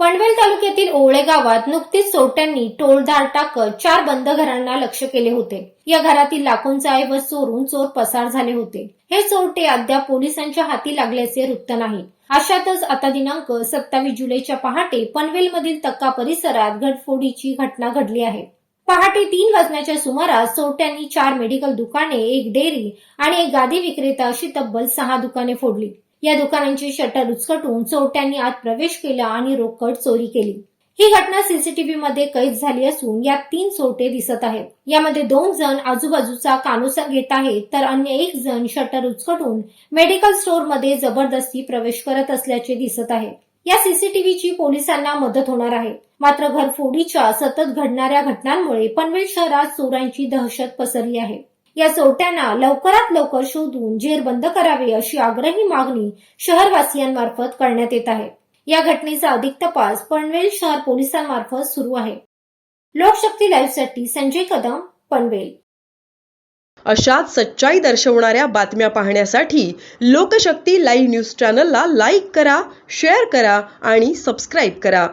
पनवेल तालुक्यातील ओवळे गावात नुकतीच चोरट्यांनी टोळधाड टाकत चार बंद घरांना लक्ष केले होते. या घरातील लाखोंचा ऐवज चोरून चोर पसार झाले होते. हे चोरटे अद्याप पोलिसांच्या हाती लागल्याचे वृत्त नाही. अशातच आता दिनांक सत्तावीस जुलैच्या पहाटे पनवेलमधील तक्का परिसरात घटफोडीची घटना घडली आहे. पहाटे तीन वाजण्याच्या सुमारास चोरट्यांनी चार मेडिकल दुकाने एक डेअरी आणि एक गादी विक्रेता अशी तब्बल सहा दुकाने फोडली. या दुकानांची शटर उचकटून चोरट्यांनी आत प्रवेश केला आणि रोकड चोरी केली. ही घटना सीसीटीव्ही मध्ये कैद झाली असून यात तीन चोरटे दिसत आहेत. यामध्ये दोन जण आजूबाजूचा कानोसा घेत आहेत तर अन्य एक जण शटर उचकटून मेडिकल स्टोअरमध्ये जबरदस्ती प्रवेश करत असल्याचे दिसत आहे. या सीसीटीव्हीची पोलिसांना मदत होणार आहे. मात्र घरफोडीच्या सतत घडणाऱ्या घटनांमुळे पनवेल शहरात चोरांची दहशत पसरली आहे. या चोरट्यांना लवकरात लवकर शोधून जेरबंद करावे अशी आग्रही मागणी शहरवासियांमार्फत करण्यात येत आहे. या घटनेचा अधिक तपास पनवेल शहर पोलिसांमार्फत सुरू आहे. लोकशक्ती लाईव्हसाठी संजय कदम पनवेल. अशाच सच्चाई दर्शवणाऱ्या बातम्या पाहण्यासाठी लोकशक्ती लाईव्ह न्यूज चॅनलला लाईक करा शेअर करा आणि सबस्क्राईब करा.